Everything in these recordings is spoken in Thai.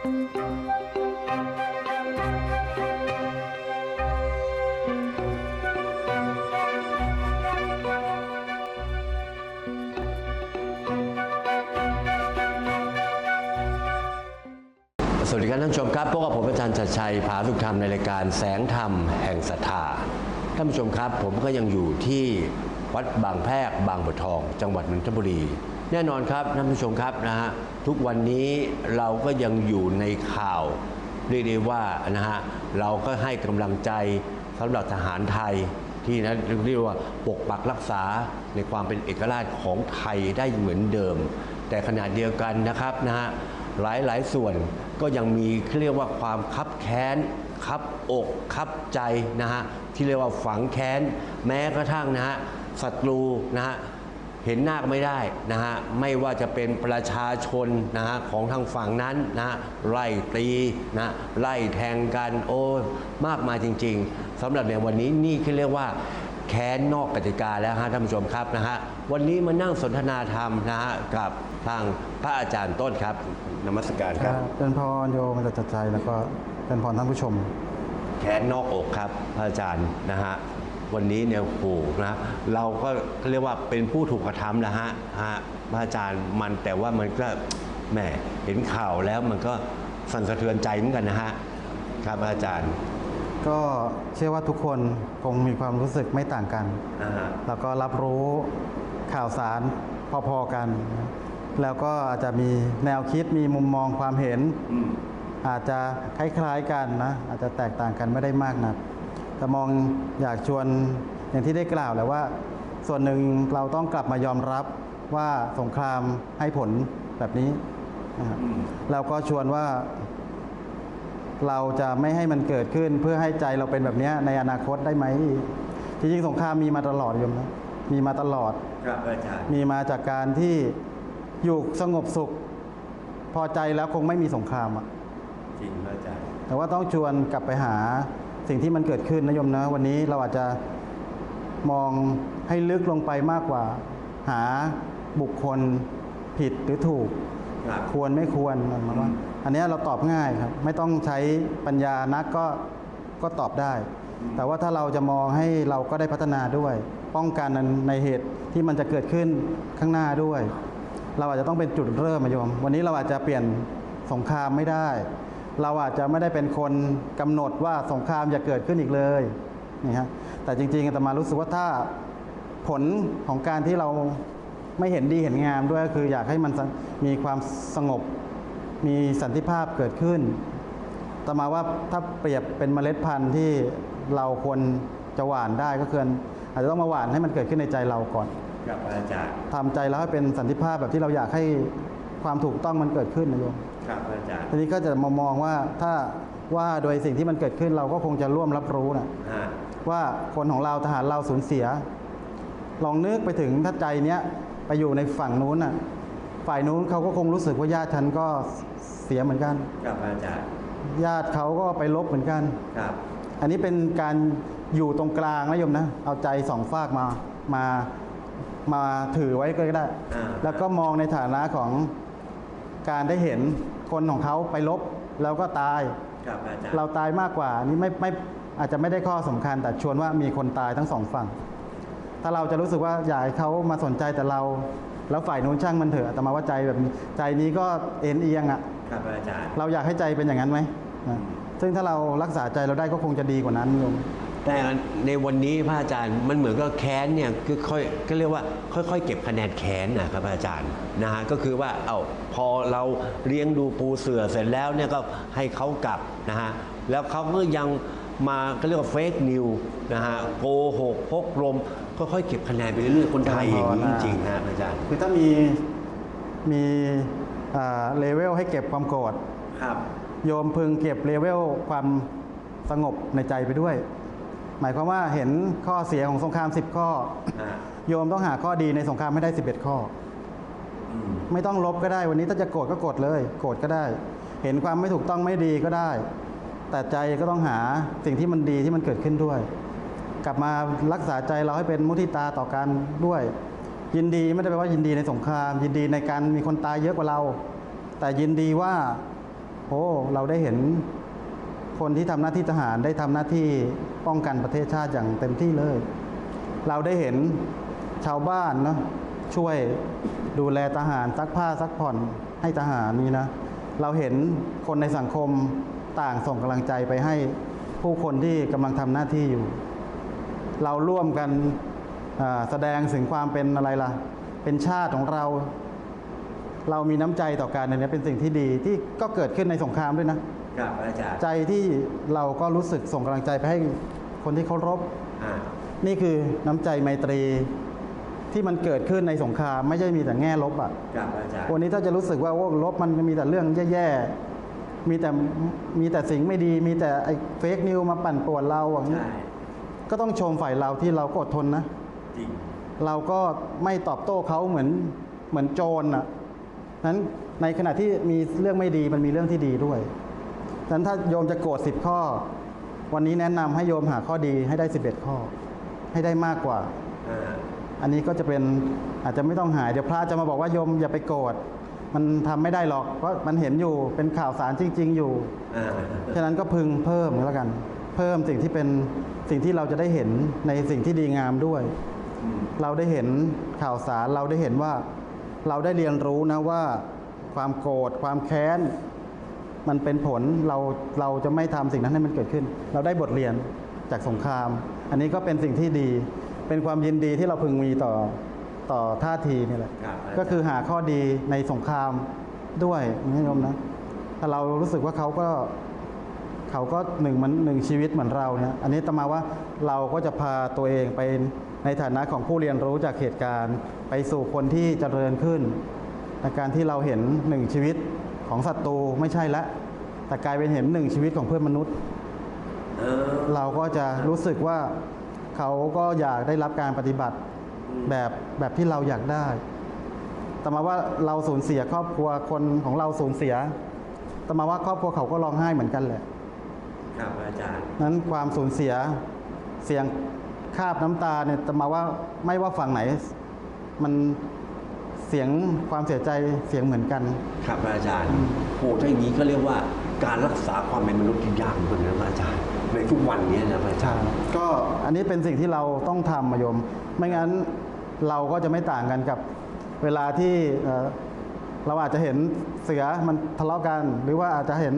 สวัสดีครับท่านผู้ชมครับพบกับผมอาจารย์ชัดชัยผาสุขธรรมในรายการแสงธรรมแห่งศรัทธาท่านผู้ชมครับ ผมก็ยังอยู่ที่วัดบางแพรกบางบัวทอง จังหวัดนนทบุรี แน่นอนครับท่านผู้ชมครับนะฮะทุกวันนี้เราก็ยังอยู่ในข่าวเรียกได้ว่านะฮะเราก็ให้กำลังใจสำหรับทหารไทยที่นะเรียกว่าปกปักรักษาในความเป็นเอกราชของไทยได้เหมือนเดิม แต่ขณะเดียวกันนะครับนะฮะหลายหลายส่วนก็ยังมีเขาเรียกว่าความคับแค้นคับอกคับใจนะฮะที่เรียกว่าฝังแค้นแม้กระทั่งนะฮะศัตรูนะฮะ เห็นหน้าก็ไม่ได้นะฮะไม่ว่าจะเป็นประชาชนนะฮะของทางฝั่งนั้นนะฮะไล่ตีนะไล่แทงกันโอ้ยมากมายจริง ๆสำหรับในวันนี้นี่คือเรียกว่าแค้นนอกกติกาแล้วฮะท่านผู้ชมครับนะฮะวันนี้มานั่งสนทนาธรรมนะฮะกับทางพระอาจารย์ต้นครับนมัสการครับเป็นพรโยมจัดใจแล้วก็เป็นพรท่านผู้ชม แค้นนอกอกครับพระอาจารย์นะฮะ วันนี้เนี่ยโอ้โหนะเราก็เรียกว่าเป็นผู้ถูกกระทำแล้วฮะฮะพระอาจารย์มันแต่ว่ามันก็แหมเห็นข่าวแล้วมันก็สั่นสะเทือนใจเหมือนกันนะฮะครับพระอาจารย์ ก็เชื่อว่าทุกคนคงมีความรู้สึกไม่ต่างกัน อ่าฮะ แล้วก็รับรู้ข่าวสารพอๆกัน แล้วก็อาจจะมีแนวคิดมีมุมมองความเห็นอืมอาจจะคล้ายๆกันนะอาจจะแตกต่างกันไม่ได้มากนัก แต่มองอยากชวนอย่างที่ได้กล่าวแหล้วว่า ส่วนหนึ่งเราต้องกลับมายอมรับว่าสงครามให้ผลแบบนี้นะครับแล้วก็ชวนว่า เราจะไม่ให้มันเกิดขึ้นเพื่อให้ใจเราเป็นแบบเนี้ยในอนาคตได้ไหมจริงๆสงครามมีมาตลอดโยมนะมีมาตลอดครับพระอาจารย์มีมาจากการที่อยู่สงบสุข พอใจแล้วคงไม่มีสงครามอะจริงพระอาจารย์แต่ว่าต้องชวนกลับไปหา สิ่งที่มันเกิดขึ้นนะโยมนะวันนี้เราอาจจะมองให้ลึกลงไปมากกว่า หาบุคคลผิดหรือถูกครับควรไม่ควรมันมาว่าอันเนี้ยเราตอบง่ายครับ ไม่ต้องใช้ปัญญานักก็ก็ตอบได้ แต่ว่าถ้าเราจะมองให้เราก็ได้พัฒนาด้วย ป้องกันในเหตุที่มันจะเกิดขึ้นข้างหน้าด้วย เราอาจจะต้องเป็นจุดเริ่มมาโยม วันนี้เราอาจจะเปลี่ยนสงครามไม่ได้ เราอาจจะไม่ได้เป็นคนกำหนดว่าสงครามจะเกิดขึ้นอีกเลยนี่ฮะแต่จริงๆอาตมารู้สึกว่าถ้าผลของการที่เราไม่เห็นดีเห็นงามด้วยก็คืออยากให้มันสมีความสงบ มีสันติภาพเกิดขึ้นอาตมาว่าถ้าเปรียบเป็นเมล็ดพันธุ์ที่เราควรจะหว่านได้ก็คืออาจจะต้องมาหว่านให้มันเกิดขึ้นในใจเราก่อนครับพระอาจารย์ทำใจเราให้เป็นสันติภาพแบบที่เราอยากให้ความถูกต้องมันเกิดขึ้นนะโยม ครับพระอาจารย์ทีนี้ก็จะมามองว่าถ้าว่าโดยสิ่งที่มันเกิดขึ้นเราก็คงจะร่วมรับรู้นะฮะว่าคนของเราทหารเราสูญเสีย ลองนึกไปถึงถ้าใจเนี้ยไปอยู่ในฝั่งนู้นน่ะ ฝ่ายนู้นเขาก็คงรู้สึกว่าญาติฉันก็เสียเหมือนกันครับพระอาจารย์ญาติเขาก็ไปลบเหมือนกันครับ อันนี้เป็นการอยู่ตรงกลางนะโยมนะ เอาใจสองฝากมามามาถือไว้ก็ได้อ่าแล้วก็มองในฐานะของ การได้เห็นคนของเขาไปลบแล้วก็ตาย ครับพระอาจารย์เราตายมากกว่าอันนี้ไม่ไม่อาจจะไม่ได้ข้อสำคัญ แต่ชวนว่ามีคนตายทั้งสองฝั่ง ถ้าเราจะรู้สึกว่าอยากให้เขามาสนใจแต่เรา แล้วฝ่ายนู้นช่างมันเถอะแต่มาว่าใจแบบนี้ใจนี้ก็เอ็นเอียงอะ่ะ ครับพระอาจารย์ เราอยากให้ใจเป็นอย่างนั้นไหมนะซึ่งถ้าเรารักษาใจเราได้ก็คงจะดีกว่านั้นโยม แต่ในวันนี้พระอาจารย์มันเหมือนกับแค้นเนี่ยคือค่อยก็เรียกว่าค่อยๆ เก็บคะแนนแค้นนะครับพระอาจารย์นะฮะก็คือว่าเอาพอเราเลี้ยงดูปูเสือเสร็จแล้วเนี่ยก็ให้เขากลับนะฮะแล้วเขาก็ยังมาก็เรียกว่าเฟกนิวนะฮะโกหกพกลมค่อยๆเก็บคะแนนไปเรื่อยๆคนไทยอย่างนี้จริงๆนะพระอาจารย์คือถ้ามีมีเลเวลให้เก็บความโกรธครับโยมพึงเก็บเลเวลความสงบในใจไปด้วย หมายความว่าเห็นข้อเสียของสงคราม 10 ข้ออ่าโยมต้องหาข้อดีในสงครามให้ได้ 11 ข้ออืมไม่ต้องลบก็ได้วันนี้ถ้าจะโกรธก็โกรธเลย โกรธก็ได้ เห็นความไม่ถูกต้องไม่ดีก็ได้ แต่ใจก็ต้องหาสิ่งที่มันดีที่มันเกิดขึ้นด้วย กลับมารักษาใจเราให้เป็นมุทิตาต่อกันด้วย ยินดีไม่ได้แปลว่ายินดีในสงคราม ยินดีในการมีคนตายเยอะกว่าเรา แต่ยินดีว่าโอ้เราได้เห็น คนที่ทำหน้าที่ทหารได้ทำหน้าที่ป้องกันประเทศชาติอย่างเต็มที่เลย เราได้เห็นชาวบ้านเนาะช่วยดูแลทหารซักผ้าซักผ่อนให้ทหารนี่นะ เราเห็นคนในสังคมต่างส่งกำลังใจไปให้ผู้คนที่กำลังทำหน้าที่อยู่ เราร่วมกันแสดงถึงความเป็นอะไรล่ะ เป็นชาติของเรา เรามีน้ำใจต่อกันอันนี้เป็นสิ่งที่ดีที่ก็เกิดขึ้นในสงครามด้วยนะ ครับอาจารย์ใจที่เราก็รู้สึกส่งกำลังใจไปให้คนที่เคารพอ่านี่คือน้ำใจไมตรีที่มันเกิดขึ้นในสงครามไม่ใช่มีแต่แง่ลบอะครับอาจารย์วันนี้ถ้าจะรู้สึกว่าโอ้ลบมันมีแต่เรื่องแย่ๆมีแต่มีแต่สิ่งไม่ดีมีแต่ไอ้เฟกนิวมาปั่นป่วนเราอย่างนี้ใช่ก็ต้องชมฝ่ายเราที่เราก็อดทนนะ จริงเราก็ไม่ตอบโต้เขาเหมือนเหมือนโจรอะนั้นในขณะที่มีเรื่องไม่ดีมันมีเรื่องที่ดีด้วย นั้นถ้าโยมจะโกรธสิบข้อ วันนี้แนะนำให้โยมหาข้อดีให้ได้11ข้อ ให้ได้มากกว่าอ่า อันนี้ก็จะเป็นอาจจะไม่ต้องหาย เดี๋ยวพระจะมาบอกว่าโยมอย่าไปโกรธมันทำไม่ได้หรอก เพราะมันเห็นอยู่เป็นข่าวสารจริง ๆ อยู่อ่าฉะนั้นก็พึงเพิ่มแล้วกัน เพิ่มสิ่งที่เป็นสิ่งที่เราจะได้เห็นในสิ่งที่ดีงามด้วยอืมเราได้เห็นข่าวสารเราได้เห็นว่า เราได้เรียนรู้นะว่า ความโกรธความแค้น มันเป็นผลเราเราจะไม่ทำสิ่งนั้นให้มันเกิดขึ้น เราได้บทเรียนจากสงคราม อันนี้ก็เป็นสิ่งที่ดี เป็นความยินดีที่เราพึงมีต่อต่อท่าทีนี่แหละครับาจารย์ก็คือหาข้อดีในสงครามด้วยนี่โยมนะถ้าเรารู้สึกว่าเขาก็เขาก็หนึ่งมันหนึ่งชีวิตเหมือนเราเนี่ยอันนี้ตมาว่าเราก็จะพาตัวเองไปในฐานะของผู้เรียนรู้จากเหตุการณ์ ไปสู่คนที่เจริญขึ้นในการที่เราเห็นหนึ่งชีวิต ของศัตรูไม่ใช่ละ แต่กลายเป็นเห็นหนึ่งชีวิตของเพื่อนมนุษย์เออเราก็จะรู้สึกว่าเขาก็อยากได้รับการปฏิบัติอืมแบบแบบที่เราอยากได้ แต่มาว่าเราสูญเสียครอบครัวคนของเราสูญเสีย แต่มาว่าครอบครัวเขาก็ร้องไห้เหมือนกันแหละ ครับอาจารย์ นั้นความสูญเสียเสียงคาบน้ำตาเนี่ยแต่มาว่าไม่ว่าฝั่งไหน มัน เสียงความเสียใจเสียงเหมือนกัน ครับอาจารย์โหถ้าอย่างนี้ก็เรียกว่าการรักษาความเป็นมนุษย์ที่ยากเหมือนกันนะอาจารย์ ในทุกวันนี้นะอาจารย์ก็อันนี้เป็นสิ่งที่เราต้องทำมาโยม ไม่งั้นเราก็จะไม่ต่างกันกับเวลาที่เอ่อเราอาจจะเห็นเสือมันทะเลาะกัน หรือว่าอาจจะเห็น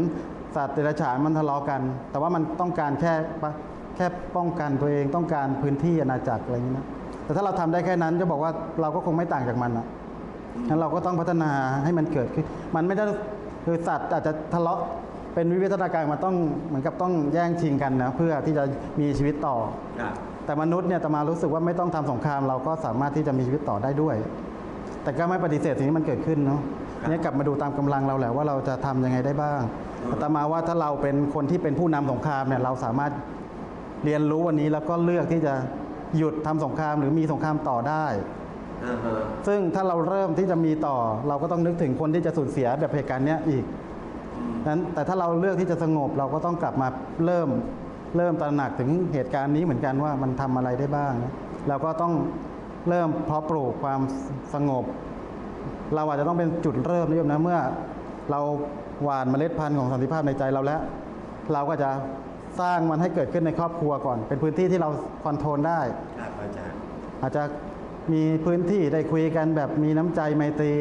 สัตว์เดรัจฉานมันทะเลาะกัน แต่ว่ามันต้องการแค่ปะแค่ป้องกันตัวเองต้องการพื้นที่อาณาจักรอะไรอย่างนี้นะแต่ถ้าเราทำได้แค่นั้นจะบอกว่าเราก็คงไม่ต่างจากมันอะ งั้นเราก็ต้องพัฒนาให้มันเกิดขึ้น มันไม่ได้คือสัตว์อาจจะทะเลาะเป็นวิวัฒนาการมันต้องเหมือนกับต้องแย่งชิงกันนะเพื่อที่จะมีชีวิตต่อครับแต่มนุษย์เนี่ยตมารู้สึกว่าไม่ต้องทำสงคราม เราก็สามารถที่จะมีชีวิตต่อได้ด้วย แต่ก็ไม่ปฏิเสธสิ่งที่มันเกิดขึ้นเนาะเนี่ยกลับมาดูตามกำลังเราแหละว่าเราจะทำยังไงได้บ้างแต่ตมาว่าถ้าเราเป็นคนที่เป็นผู้นำสงครามเนี่ยเราสามารถเรียนรู้วันนี้แล้วก็เลือกที่จะหยุดทำสงครามหรือมีสงครามต่อได้อ่าฮะ ซึ่งถ้าเราเริ่มที่จะมีต่อ เราก็ต้องนึกถึงคนที่จะสูญเสียแบบเหตุการณ์เนี้ยอีกนั้นแต่ถ้าเราเลือกที่จะสงบเราก็ต้องกลับมาเริ่มเริ่มตระหนักถึงเหตุการณ์นี้เหมือนกันว่ามันทำอะไรได้บ้างนะเราก็ต้องเริ่มเพาะปลูกความสงบ เราอาจจะต้องเป็นจุดเริ่มนิยมนะเมื่อ เราหว่านเมล็ดพันธุ์ของสันติภาพในใจเราแล้ว เราก็จะสร้างมันให้เกิดขึ้นในครอบครัวก่อน เป็นพื้นที่ที่เราคอนโทรลได้ครับอาจารย์อาจจะ มีพื้นที่ได้คุยกันแบบมีน้ำใจไมตรี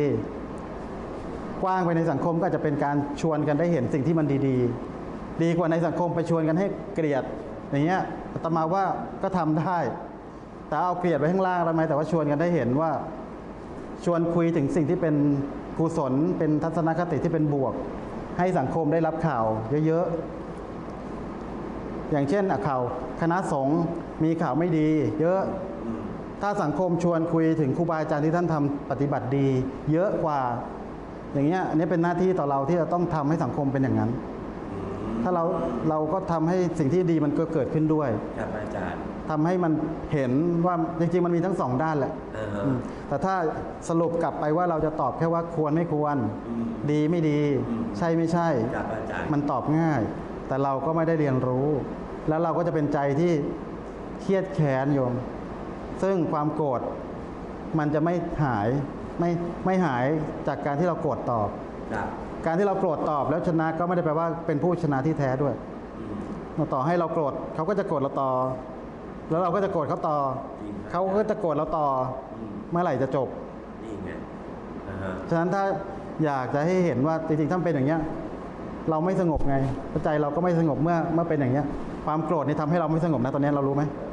กว้างไปในสังคมก็จะเป็นการชวนกันได้เห็นสิ่งที่มันดี ๆ ดีกว่าในสังคมไปชวนกันให้เกลียด อย่างเงี้ยตมาว่าก็ทำได้ แต่เอาเกลียดไว้ข้างล่างทำไมแต่ว่าชวนกันได้เห็นว่า ชวนคุยถึงสิ่งที่เป็นกุศลเป็นทัศนคติที่เป็นบวก ให้สังคมได้รับข่าวเยอะๆอย่างเช่นข่าวคณะสงฆ์มีข่าวไม่ดี เยอะ ถ้าสังคมชวนคุยถึงครูบาอาจารย์ที่ท่านทำปฏิบัติดี เยอะกว่า อย่างเงี้ยอันนี้เป็นหน้าที่ต่อเราที่จะต้องทำให้สังคมเป็นอย่างนั้น ถ้าเราเราก็ทำให้สิ่งที่ดีมันก็เกิดขึ้นด้วยครับอาจารย์ทำให้มันเห็นว่าจริงๆมันมีทั้งสองด้านแหละอ่าฮะอืมแต่ถ้าสรุปกลับไปว่าเราจะตอบแค่ว่าควรไม่ควรอืมดีไม่ดีอืมใช่ไม่ใช่ครับอาจารย์มันตอบง่าย แต่เราก็ไม่ได้เรียนรู้ แล้วเราก็จะเป็นใจที่เครียดแค้นโยม ซึ่งความโกรธมันจะไม่หายไม่ไม่หายจากการที่เราโกรธตอบ ครับ การที่เราโกรธตอบแล้วชนะก็ไม่ได้แปลว่าเป็นผู้ชนะที่แท้ด้วยต่อให้เราโกรธเขาก็จะโกรธเราต่อ แล้วเราก็จะโกรธเขาต่อจริงครับ เขาก็จะโกรธเราต่ออมเมื่อไหร่จะจบ นี่ไงอ่าฮะฉะนั้นถ้าอยากจะให้เห็นว่าจริงๆถ้ามันเป็นอย่างเงี้ย เราไม่สงบไงใจเราก็ไม่สงบเมื่อเมื่อเป็นอย่างเงี้ย ความโกรธนี่ทำให้เราไม่สงบนะตอนนี้เรารู้ไหมอืมเออ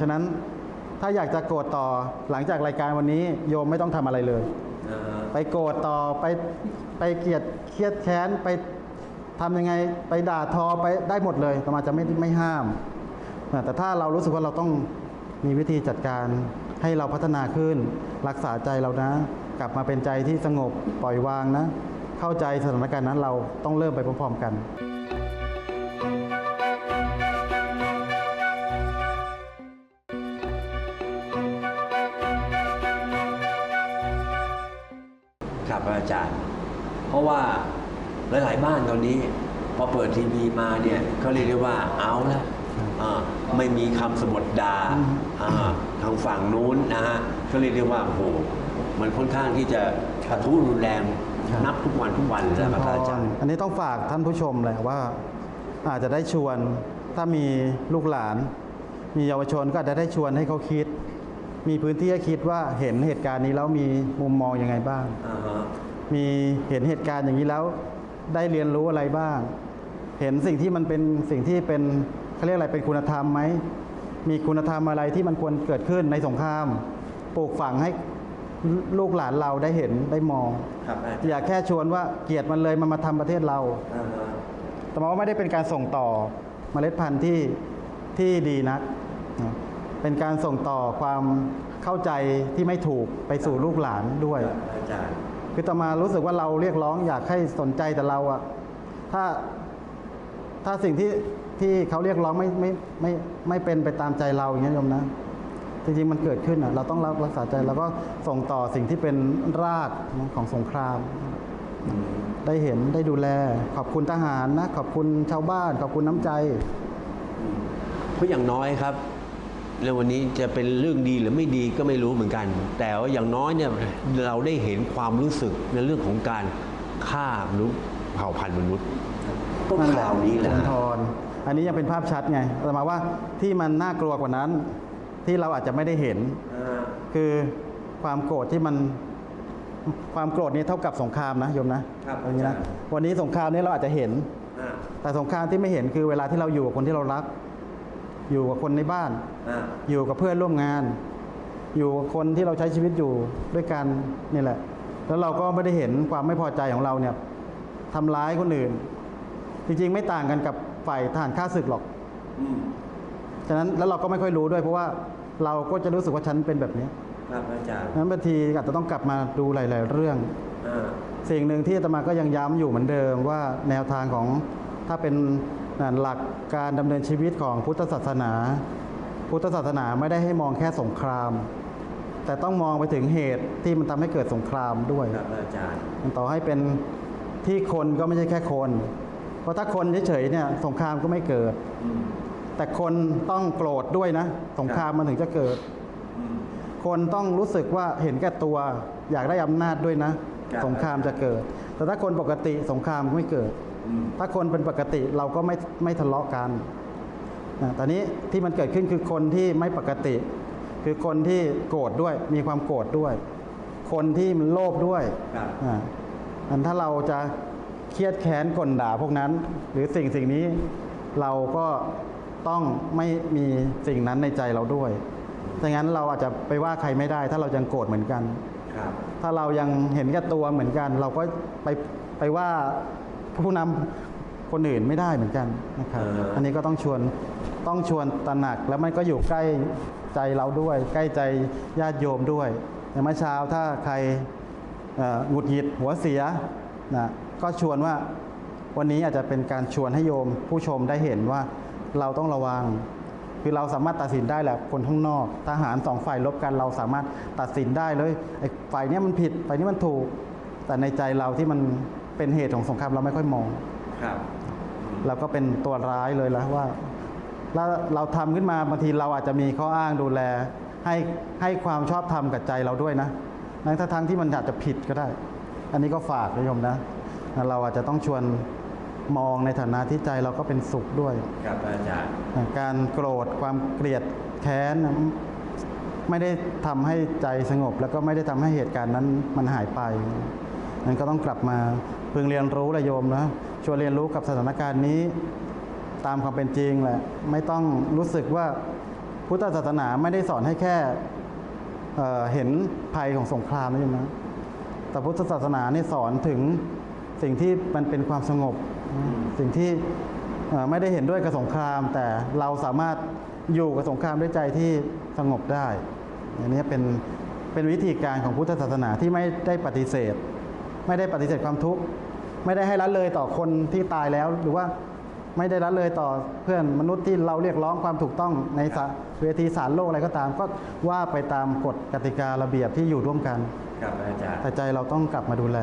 ฉะนั้นถ้าอยากจะโกรธต่อหลังจากรายการวันนี้โยมไม่ต้องทำอะไรเลยอ่าฮะไปโกรธต่อไปไปเกลียดเครียดแค้นไปทำยังไงไปด่าทอไปได้หมดเลยอาตมาจะไม่ไม่ห้ามนะแต่ถ้าเรารู้สึกว่าเราต้องมีวิธีจัดการให้เราพัฒนาขึ้น รักษาใจเรานะ กลับมาเป็นใจที่สงบปล่อยวางนะ เข้าใจสถานการณ์นั้นเราต้องเริ่มไปพร้อมๆกันะว่าหลาย ๆ บ้านตอนนี้ พอเปิดทีวีมาเนี่ยเขาเรียกได้ว่าเอาละอ่าไม่มีคำสบทดาอ่าทางฝั่งนู้นนะฮะก็เรียกได้ว่าโอ้โหมันค่อนข้างที่จะกระทุ้รุนแรงครับนับทุกวันทุกวันเลยนะครับอาจารย์อันนี้ต้องฝากท่านผู้ชมเลยว่า อาจจะได้ชวนถ้ามีลูกหลาน มีเยาวชนก็อาจจะได้ชวนให้เขาคิด มีพื้นที่ให้คิดว่าเห็นเหตุการณ์นี้แล้วมีมุมมองยังไงบ้างอ่าฮะ มีเห็นเหตุการณ์อย่างนี้แล้วได้เรียนรู้อะไรบ้าง เห็นสิ่งที่มันเป็นสิ่งที่เป็นเขาเรียกอะไรเป็นคุณธรรมไหมมีคุณธรรมอะไรที่มันควรเกิดขึ้นในสงครามปลูกฝังให้ลูกหลานเราได้เห็นได้มอง ครับอาจารย์อย่าแค่ชวนว่าเกลียดมันเลยมันมาทำประเทศเรา อ่าฮะแต่ว่าไม่ได้เป็นการส่งต่อเมล็ดพันธุ์ที่ที่ดีนักนะเป็นการส่งต่อความเข้าใจที่ไม่ถูกไปสู่ลูกหลานด้วย ครับอาจารย์ คือต่อมารู้สึกว่าเราเรียกร้องอยากให้สนใจแต่เราอะถ้าถ้าสิ่งที่ที่เขาเรียกร้องไม่ไม่ไม่ไม่เป็นไปตามใจเราอย่างเงี้ยโยมนะ จริงๆมันเกิดขึ้นอะเราต้องรักรักษาใจแล้วก็ส่งต่อสิ่งที่เป็นรากของสงครามอืมได้เห็นได้ดูแล ขอบคุณทหารนะ ขอบคุณชาวบ้าน ขอบคุณน้ำใจเพราะอย่างน้อยครับ ในวันนี้จะเป็นเรื่องดีหรือไม่ดีก็ไม่รู้เหมือนกัน แต่ว่าอย่างน้อยเนี่ยเราได้เห็นความรู้สึกในเรื่องของการฆ่ามนุษย์เผ่าพันธุ์มนุษย์ก็คราวนี้แหละจันทรอันนี้ยังเป็นภาพชัดไงแต่หมายว่าที่มันน่ากลัวกว่านั้น ที่เราอาจจะไม่ได้เห็นอ่าคือความโกรธที่มันความโกรธนี้เท่ากับสงครามนะโยมนะครับอย่างนี้นะวันนี้สงครามนี้เราอาจจะเห็นอ่าแต่สงครามที่ไม่เห็นคือเวลาที่เราอยู่กับคนที่เรารัก อยู่กับคนในบ้านอ่าอยู่กับเพื่อนร่วมงาน อยู่กับคนที่เราใช้ชีวิตอยู่ด้วยกันนี่แหละ แล้วเราก็ไม่ได้เห็นความไม่พอใจของเราเนี่ยทำร้ายคนอื่น จริงๆไม่ต่างกันกับฝ่ายทหารฆ่าศึกหรอกอืมฉะนั้นแล้วเราก็ไม่ค่อยรู้ด้วย เพราะว่าเราก็จะรู้สึกว่าฉันเป็นแบบนี้ครับอาจารย์ฉะนั้นบางทีอาจจะต้องกลับมาดูหลาย ๆ เรื่องอ่าสิ่งหนึ่งที่อาตมาก็ยังย้ำอยู่เหมือนเดิมว่าแนวทางของถ้าเป็น หลักการดำเนินชีวิตของพุทธศาสนา พุทธศาสนาไม่ได้ให้มองแค่สงคราม แต่ต้องมองไปถึงเหตุที่มันทำให้เกิดสงครามด้วยครับอาจารย์มันต่อให้เป็นที่คนก็ไม่ใช่แค่คน เพราะถ้าคนเฉยๆเนี่ยสงครามก็ไม่เกิดอืมแต่คนต้องโกรธด้วยนะ สงครามมันถึงจะเกิดอืมคนต้องรู้สึกว่าเห็นแก่ตัว อยากได้อำนาจด้วยนะครับสงครามจะเกิด แต่ถ้าคนปกติสงครามไม่เกิดอืม ถ้าคนเป็นปกติเราก็ไม่ไม่ทะเลาะกันนะตอนนี้ที่มันเกิดขึ้นคือคนที่ไม่ปกติ คือคนที่โกรธด้วย มีความโกรธด้วย คนที่มันโลภด้วยครับอ่าอันถ้าเราจะเครียดแค้นกลด่าพวกนั้น หรือสิ่งสิ่งนี้เราก็ต้องไม่มีสิ่งนั้นในใจเราด้วยดังนั้นเราอาจจะไปว่าใครไม่ได้ ถ้าเรายังโกรธเหมือนกันครับถ้าเรายังเห็นแก่ตัวเหมือนกัน เราก็ไปไปว่า ผู้นำคนอื่นไม่ได้เหมือนกันนะครับเอออัอันนี้ก็ต้องชวนต้องชวนตระหนักแล้วมันก็อยู่ใกล้ใจเราด้วย ใกล้ใจญาติโยมด้วยอย่างเมื่อเช้าถ้าใครเอ่อหงุดหงิดหัวเสียนะก็ชวนว่าวันนี้อาจจะเป็นการชวนให้โยมผู้ชมได้เห็นว่าเราต้องระวัง คือเราสามารถตัดสินได้แหละคนข้างนอก ทหารสองฝ่ายลบกันเราสามารถตัดสินได้เลยไอ้ฝ่ายเนี้ยมันผิดฝ่ายนี้มันถูก แต่ในใจเราที่มัน เป็นเหตุของสงครามเราไม่ค่อยมอง ครับ เราก็เป็นตัวร้ายเลยแล้วว่าแล้วเราทำขึ้นมาบางทีเราอาจจะมีข้ออ้างดูแล ให้ให้ความชอบธรรมกับใจเราด้วยนะนั้นถ้าทั้งที่มันอาจจะผิดก็ได้ อันนี้ก็ฝากนะโยมนะ เราอาจจะต้องชวนมองในฐานะที่ใจเราก็เป็นสุขด้วยครับอาจารย์การโกรธความเกลียดแค้นนะไม่ได้ทำให้ใจสงบ แล้วก็ไม่ได้ทำให้เหตุการณ์นั้นมันหายไปนั้นก็ต้องกลับมา พึงเรียนรู้ระโยมนะชวนเรียนรู้กับสถานการณ์นี้ ตามความเป็นจริงแหละ ไม่ต้องรู้สึกว่าพุทธศาสนาไม่ได้สอนให้แค่เเห็นภัยของสงครามนะโยมนะแต่พุทธศาสนาเนี่ยสอนถึงสิ่งที่มันเป็นความสงบ สิ่งที่ไม่ได้เห็นด้วยกับสงคราม แต่เราสามารถอยู่กับสงครามด้วยใจที่สงบได้ อันนี้เป็นเป็นวิธีการของพุทธศาสนาที่ไม่ได้ปฏิเสธ ไม่ได้ปฏิเสธความทุกข์ไม่ได้ให้ละเลยต่อคนที่ตายแล้ว หรือว่าไม่ได้ละเลยต่อเพื่อนมนุษย์ที่เราเรียกร้องความถูกต้องในศาเวทีศาลโลกอะไรก็ตาม ก็ว่าไปตามกฎกติการะเบียบที่อยู่ร่วมกันครับอาจารย์แต่ใจเราต้องกลับมาดูแล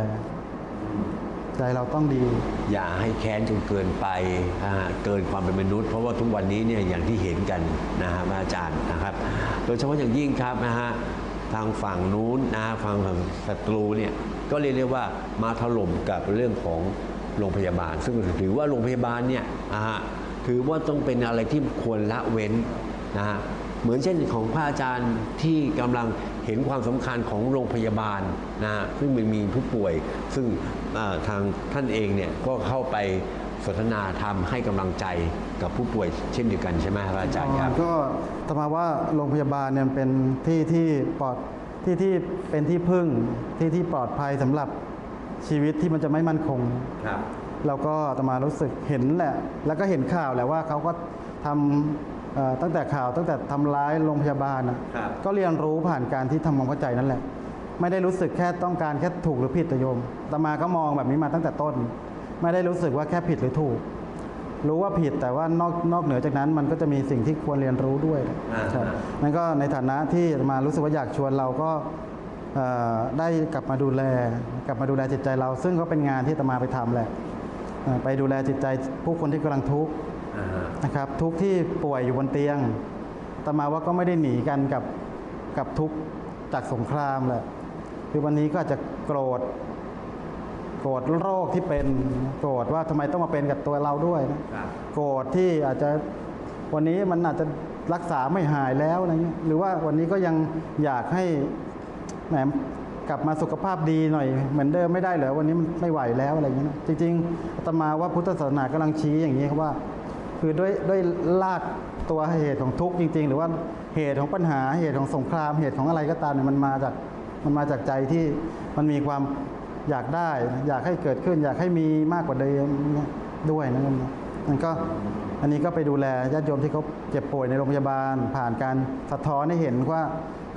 ใจเราต้องดี อย่าให้แค้นจนเกินไปอ่าเกินความเป็นมนุษย์ เพราะว่าทุกวันนี้เนี่ยอย่างที่เห็นกันนะฮะอาจารย์นะครับ โดยเฉพาะอย่างยิ่งครับนะฮะทางฝั่งนู้นนะฮะฝั่งฝั่งศัตรูเนี่ย ก็เรียกได้ว่ามาถล่มกับเรื่องของโรงพยาบาล ซึ่งถือว่าโรงพยาบาลเนี่ยนะฮะถือว่าต้องเป็นอะไรที่ควรละเว้นนะฮะเหมือนเช่นของพระอาจารย์ที่กำลังเห็นความสำคัญของโรงพยาบาลนะซึ่งมันมีผู้ป่วย ซึ่งทางท่านเองเนี่ยก็เข้าไปสนทนาธรรมให้กำลังใจกับผู้ป่วยเช่นเดียวกันใช่ไหมครับอาจารย์ครับก็ธรรมาว่าโรงพยาบาลเนี่ยเป็นที่ที่ปลอด ที่ที่เป็นที่พึ่งที่ที่ปลอดภัยสำหรับชีวิตที่มันจะไม่มั่นคงครับเราก็อาตมารู้สึกเห็นแหละ แล้วก็เห็นข่าวแหละว่าเขาก็ทำเอ่อตั้งแต่ข่าวตั้งแต่ทำร้ายโรงพยาบาลนะครับก็เรียนรู้ผ่านการที่ทำความเข้าใจนั่นแหละ ไม่ได้รู้สึกแค่ต้องการแค่ถูกหรือผิดแต่โยมอาตมาก็มองแบบนี้มาตั้งแต่ต้น ไม่ได้รู้สึกว่าแค่ผิดหรือถูก รู้ว่าผิดแต่ว่านอกนอกเหนือจากนั้นมันก็จะมีสิ่งที่ควรเรียนรู้ด้วยอ่าครับนั่นก็ในฐานะที่อาตมารู้สึกว่าอยากชวนเราก็เอ่อได้กลับมาดูแล กลับมาดูแลจิตใจเรา ซึ่งก็เป็นงานที่อาตมาไปทำแหละเอ่อไปดูแลจิตใจผู้คนที่กำลังทุกข์อ่าฮะนะครับ ทุกข์ที่ป่วยอยู่บนเตียงอาตมาว่าก็ไม่ได้หนีกันกับกับทุกข์จากสงครามแหละคือวันนี้ก็อาจจะโกรธ โกรธโรคที่เป็น โกรธว่าทำไมต้องมาเป็นกับตัวเราด้วยนะครับโกรธที่อาจจะวันนี้มันอาจจะรักษาไม่หายแล้วอะไรเงี้ยหรือว่าวันนี้ก็ยังอยากให้แหมกลับมาสุขภาพดีหน่อย เหมือนเดิมไม่ได้เหรอวันนี้มันไม่ไหวแล้วอะไรเงี้ยนะจริงๆอาตมาว่าพุทธศาสนากำลังชี้อย่างนี้ครับว่า คือด้วยด้วยลากตัวเหตุของทุกข์จริง ๆ หรือว่าเหตุของปัญหาเหตุของสงครามเหตุของอะไรก็ตามเนี่ยมันมาจากมันมาจากใจที่มันมีความ อยากได้ อยากให้เกิดขึ้น อยากให้มีมากกว่าเดิมเนี่ยด้วยนะครับมันก็อันนี้ก็ไปดูแลญาติโยมที่เขาเจ็บป่วยในโรงพยาบาล ผ่านการสะท้อนให้เห็นว่า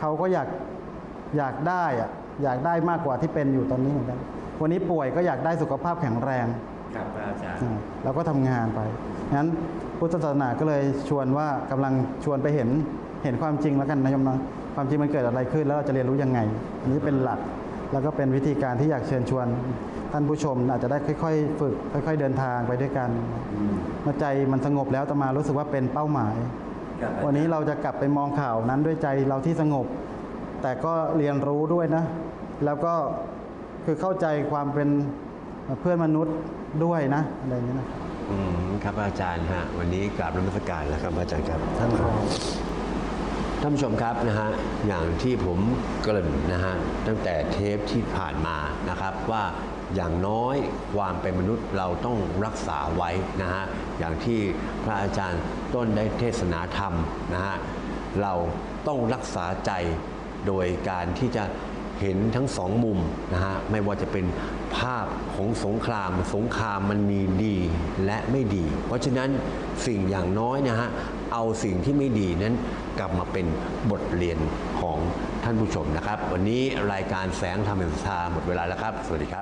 เขาก็อยากอยากได้อะอยากได้มากกว่าที่เป็นอยู่ตอนนี้เหมือนกันวันนี้ป่วยก็อยากได้สุขภาพแข็งแรงครับอาจารย์อ่าเราก็ทำงานไปงั้นพุทธศาสนาก็เลยชวนว่ากำลังชวนไปเห็นเห็นความจริงแล้วกันนะโยมนะความจริงมันเกิดอะไรขึ้นแล้วเราจะเรียนรู้ยังไง อันนี้เป็นหลัก แล้วก็เป็นวิธีการที่อยากเชิญชวน ท่านผู้ชมอาจจะได้ค่อยๆ ฝึก ค่อย ๆ เดินทางไปด้วยกันเมื่อใจมันสงบแล้วอาตมารู้สึกว่าเป็นเป้าหมายครับอาจารย์วันนี้เราจะกลับไปมองข่าวนั้นด้วยใจเราที่สงบ แต่ก็เรียนรู้ด้วยนะ แล้วก็คือเข้าใจความเป็นเพื่อนมนุษย์ด้วยนะอะไรอย่างเงี้ยนะอืมครับอาจารย์ฮะวันนี้กราบนมัสการแล้วครับอาจารย์ครับท่านรอง ท่านผู้ชมครับนะฮะอย่างที่ผมเกริ่นนะฮะตั้งแต่เทปที่ผ่านมานะครับว่าอย่างน้อยความเป็นมนุษย์เราต้องรักษาไว้นะฮะอย่างที่พระอาจารย์ต้นได้เทศนาธรรมนะฮะเราต้องรักษาใจโดยการที่จะเห็นทั้งสองมุมนะฮะไม่ว่าจะเป็น ภาพของสงคราม สงครามมันมีดีและไม่ดี เพราะฉะนั้นสิ่งอย่างน้อยนะฮะเอาสิ่งที่ไม่ดีนั้นกลับมาเป็นบทเรียนของท่านผู้ชมนะครับ วันนี้รายการแสงธรรมศาสตร์หมดเวลาแล้วครับ สวัสดีครับ